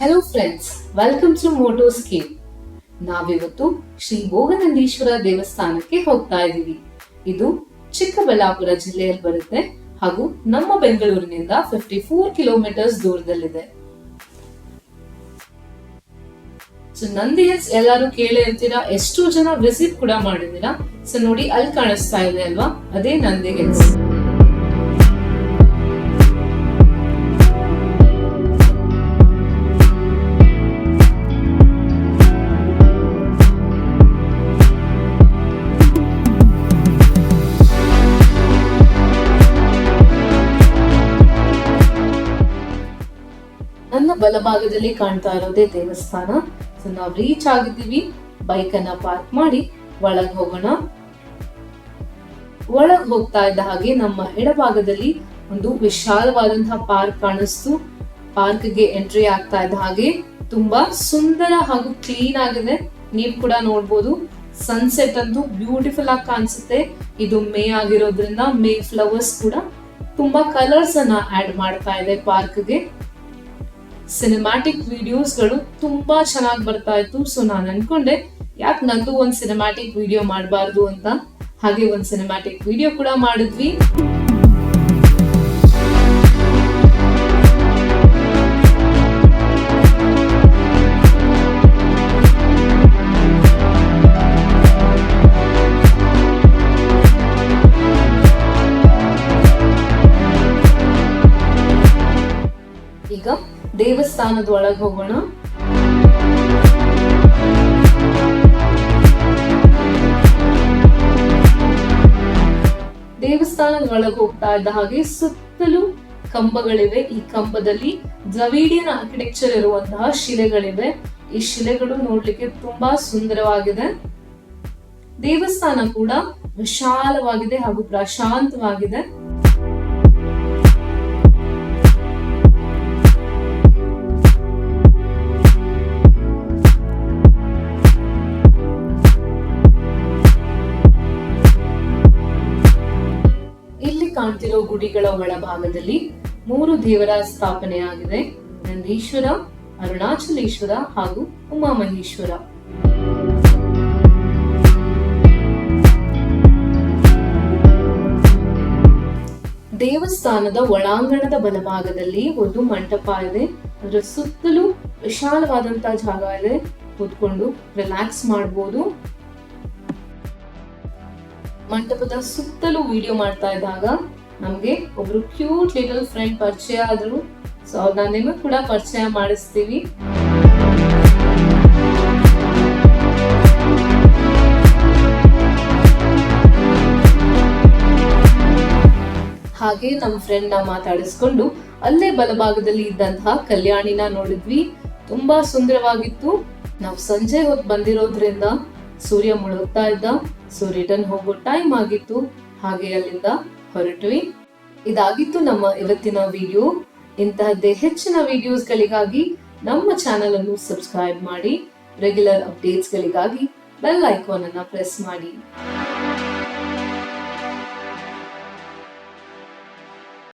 Hello friends welcome to motoscape ನಾವಿವತ್ತು ಶ್ರೀ ಭೋಗನಂದೀಶ್ವರ ದೇವಸ್ಥಾನಕ್ಕೆ ಹೋಗ್ತಾ ಇದ್ದೀವಿ ಇದು ಚಿಕ್ಕಬಳ್ಳಾಪುರ ಜಿಲ್ಲೆಯಲ್ಲಿ ಬರುತ್ತೆ ಹಾಗೂ ನಮ್ಮ ಬೆಂಗಳೂರಿನಿಂದ ಫಿಫ್ಟಿ ಫೋರ್ ಕಿಲೋಮೀಟರ್ಸ್ ದೂರದಲ್ಲಿದೆ. ಸೊ ನಂದಿ ಹಿಲ್ಸ್ ಎಲ್ಲರೂ ಕೇಳಿ ಇರ್ತೀರಾ? ಎಷ್ಟು ಜನ ವಿಸಿಟ್ ಕೂಡ ಮಾಡಿದೀರಾ ಸೊ ನೋಡಿ ಅಲ್ಲಿ ಕಾಣಿಸ್ತಾ ಇದೆ ಅಲ್ವಾ? ಅದೇ ನಂದಿ ಹಿಲ್ಸ್ ಬಲಭಾಗದಲ್ಲಿ ಕಾಣ್ತಾ ಇರೋದೇ ದೇವಸ್ಥಾನ. ಸೊ ನಾವು ರೀಚ್ ಆಗಿದ್ದೀವಿ. ಬೈಕ್ ಅನ್ನ ಪಾರ್ಕ್ ಮಾಡಿ ಒಳಗ್ ಹೋಗೋಣ. ಒಳಗ್ ಹೋಗ್ತಾ ಇದ್ದ ಹಾಗೆ ನಮ್ಮ ಎಡಭಾಗದಲ್ಲಿ ಒಂದು ವಿಶಾಲವಾದಂತಹ ಪಾರ್ಕ್ ಕಾಣಿಸ್ತು. ಪಾರ್ಕ್ಗೆ ಎಂಟ್ರಿ ಆಗ್ತಾ ಇದ್ದ ಹಾಗೆ ತುಂಬಾ ಸುಂದರ ಹಾಗೂ ಕ್ಲೀನ್ ಆಗಿದೆ. ನೀವು ಕೂಡ ನೋಡ್ಬೋದು. ಸನ್ಸೆಟ್ ಅಂತೂ ಬ್ಯೂಟಿಫುಲ್ ಆಗಿ ಕಾಣಿಸುತ್ತೆ. ಇದು ಮೇ ಆಗಿರೋದ್ರಿಂದ ಮೇ ಫ್ಲವರ್ಸ್ ಕೂಡ ತುಂಬಾ ಕಲರ್ಸ್ ಅನ್ನ ಆಡ್ ಮಾಡ್ತಾ ಇದೆ ಪಾರ್ಕ್ಗೆ ಸಿನಿಮ್ಯಾಟಿಕ್ ವಿಡಿಯೋಸ್ಗಳು ತುಂಬಾ ಚೆನ್ನಾಗಿ ಬರ್ತಾ ಇತ್ತು. ಸೊ ನಾನು ಅನ್ಕೊಂಡೆ, ಯಾಕೆ ನಂದು ಒಂದು ಸಿನಿಮ್ಯಾಟಿಕ್ ವಿಡಿಯೋ ಮಾಡಬಾರ್ದು ಅಂತ? ಹಾಗೆ ಒಂದು ಸಿನಿಮ್ಯಾಟಿಕ್ ವಿಡಿಯೋ ಕೂಡ ಮಾಡಿದ್ವಿ. ಈಗ ದೇವಸ್ಥಾನದ ಒಳಗೆ ಹೋಗೋಣ. ದೇವಸ್ಥಾನದ ಒಳಗೆ ಹೋಗ್ತಾ ಇದ್ದ ಹಾಗೆ ಸುತ್ತಲೂ ಕಂಬಗಳಿವೆ. ಈ ಕಂಬದಲ್ಲಿ ದ್ರವೀಡಿಯನ್ ಆರ್ಕಿಟೆಕ್ಚರ್ ಇರುವಂತಹ ಶಿಲೆಗಳಿವೆ. ಈ ಶಿಲೆಗಳು ನೋಡ್ಲಿಕ್ಕೆ ತುಂಬಾ ಸುಂದರವಾಗಿದೆ. ದೇವಸ್ಥಾನ ಕೂಡ ವಿಶಾಲವಾಗಿದೆ ಹಾಗೂ ಪ್ರಶಾಂತವಾಗಿದೆ. ಕಾಣ್ತಿರೋ ಗುಡಿಗಳ ಒಳಭಾಗದಲ್ಲಿ ಮೂರು ದೇವರ ಸ್ಥಾಪನೆಯಾಗಿದೆ ನಂದೀಶ್ವರ, ಅರುಣಾಚಲೇಶ್ವರ ಹಾಗೂ ಉಮಾಮಹೇಶ್ವರ. ದೇವಸ್ಥಾನದ ಒಳಾಂಗಣದ ಬಲಭಾಗದಲ್ಲಿ ಒಂದು ಮಂಟಪ ಇದೆ. ಅದರ ಸುತ್ತಲೂ ವಿಶಾಲವಾದಂತಹ ಜಾಗ ಇದೆ. ಕೂತ್ಕೊಂಡು ರಿಲ್ಯಾಕ್ಸ್ ಮಾಡಬಹುದು ಮಂಟಪದ ಸುತ್ತಲೂ ವಿಡಿಯೋ ಮಾಡ್ತಾ ಇದ್ದಾಗ ನಮ್ಗೆ ಒಬ್ರು ಕ್ಯೂಟ್ ಲಿಟಲ್ ಫ್ರೆಂಡ್ ಪರಿಚಯ ಆದ್ರು. ಸೊ ಅವ್ರನ್ನ ನಿಮಗೆ ಕೂಡ ಪರಿಚಯ ಮಾಡಿಸ್ತೀವಿ. ಹಾಗೆ ನಮ್ಮ ಫ್ರೆಂಡ್ನ ಮಾತಾಡಿಸ್ಕೊಂಡು ಅಲ್ಲೇ ಬಲಭಾಗದಲ್ಲಿ ಇದ್ದಂತಹ ಕಲ್ಯಾಣಿನ ನೋಡಿದ್ವಿ. ತುಂಬಾ ಸುಂದರವಾಗಿತ್ತು. ನಾವು ಸಂಜೆ ಹೊತ್ತು ಬಂದಿರೋದ್ರಿಂದ ಸೂರ್ಯ ಮುಳುಗ್ತಾ ಇದ್ದ ಸೊ ರಿಟರ್ನ್ ಹೋಗೋ ಟೈಮ್ ಆಗಿತ್ತು. ಹಾಗೆ ಅಲ್ಲಿಂದ ಹೊರಟ್ವಿ. ಇದಾಗಿತ್ತು ನಮ್ಮ ಇವತ್ತಿನ ವಿಡಿಯೋ ಇಂತಹದ್ದೇ ಹೆಚ್ಚಿನ ವಿಡಿಯೋಸ್ಗಳಿಗಾಗಿ ನಮ್ಮ ಚಾನೆಲ್ ಅನ್ನು ಸಬ್ಸ್ಕ್ರೈಬ್ ಮಾಡಿ. ರೆಗ್ಯುಲರ್ ಅಪ್ಡೇಟ್ಸ್ಗಳಿಗಾಗಿ ಬೆಲ್ ಐಕಾನ್ ಅನ್ನ ಪ್ರೆಸ್ ಮಾಡಿ.